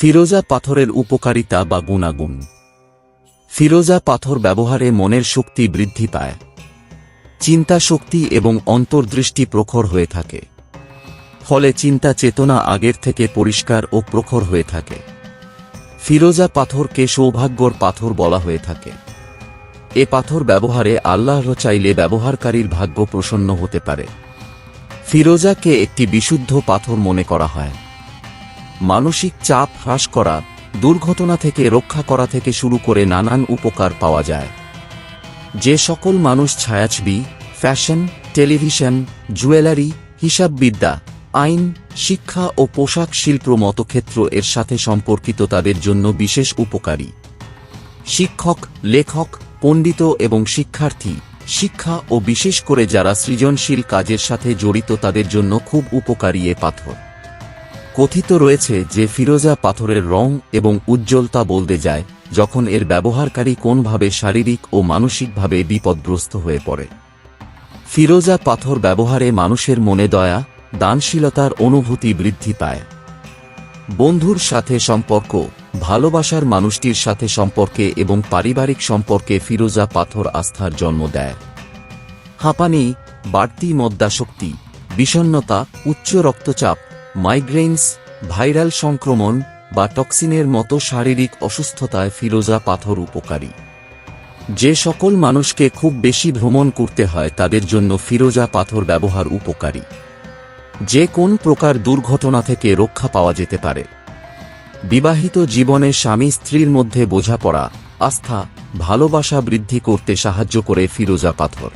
ফিরোজা পাথরের উপকারিতা বা গুণাগুণ। ফিরোজা পাথর ব্যবহারে মনের শক্তি বৃদ্ধি পায়। চিন্তা শক্তি এবং অন্তর্দৃষ্টি প্রখর হয়ে থাকে। ফলে চিন্তা চেতনা আগের থেকে পরিষ্কার ও প্রখর হয়ে থাকে। ফিরোজা পাথরকে সৌভাগ্যর পাথর বলা হয়ে থাকে। এ পাথর ব্যবহারে আল্লাহ চাইলে ব্যবহারকারীর ভাগ্য প্রসন্ন হতে পারে। ফিরোজাকে একটি বিশুদ্ধ পাথর মনে করা হয়। মানসিক চাপ হ্রাস করা, দুর্ঘটনা থেকে রক্ষা করা থেকে শুরু করে নানান উপকার পাওয়া যায়। যে সকল মানুষ ছায়াছবি, ফ্যাশন, টেলিভিশন, জুয়েলারি, হিসাববিদ্যা, আইন, শিক্ষা ও পোশাক শিল্প মতো ক্ষেত্র এর সাথে সম্পর্কিত তাদের জন্য বিশেষ উপকারী। শিক্ষক, লেখক, পণ্ডিত এবং শিক্ষার্থী, শিক্ষা ও বিশেষ করে যারা সৃজনশীল কাজের সাথে জড়িত তাদের জন্য খুব উপকারী এ পাথর। কথিত রয়েছে যে ফিরোজা পাথরের রং এবং উজ্জ্বলতা বলতে যায়, যখন এর ব্যবহারকারী কোনভাবে শারীরিক ও মানসিকভাবে বিপদগ্রস্ত হয়ে পড়ে। ফিরোজা পাথর ব্যবহারে মানুষের মনে দয়া, দানশীলতার অনুভূতি বৃদ্ধি পায়। বন্ধুর সাথে সম্পর্ক, ভালোবাসার মানুষটির সাথে সম্পর্কে এবং পারিবারিক সম্পর্কে ফিরোজা পাথর আস্থার জন্ম দেয়। হাঁপানি, বাড়তি মদ্যাশক্তি বিষণ্নতা উচ্চ রক্তচাপ মাইগ্রেনস ভাইরাল সংক্রমণ বা টক্সিনের মতো শারীরিক অসুস্থতায় ফিরোজা পাথর উপকারী। যে সকল মানুষকে খুব বেশি ভ্রমণ করতে হয় তাদের জন্য ফিরোজা পাথর ব্যবহার উপকারী। যে কোন প্রকার দুর্ঘটনা থেকে রক্ষা পাওয়া যেতে পারে। বিবাহিত জীবনে স্বামী স্ত্রীর মধ্যে বোঝাপড়া, আস্থা, ভালোবাসা বৃদ্ধি করতে সাহায্য করে ফিরোজা পাথর।